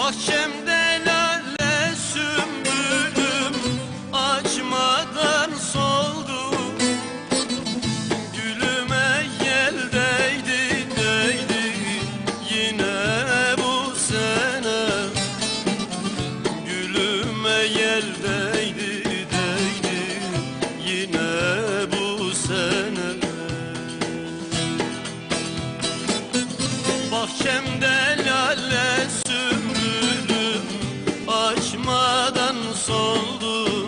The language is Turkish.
Bahçemde lale sümbülüm açmadan soldu Gülüme yel değdi değdi yine bu sene. Gülüme yel değdi değdi yine bu sene. Bahçemde soldu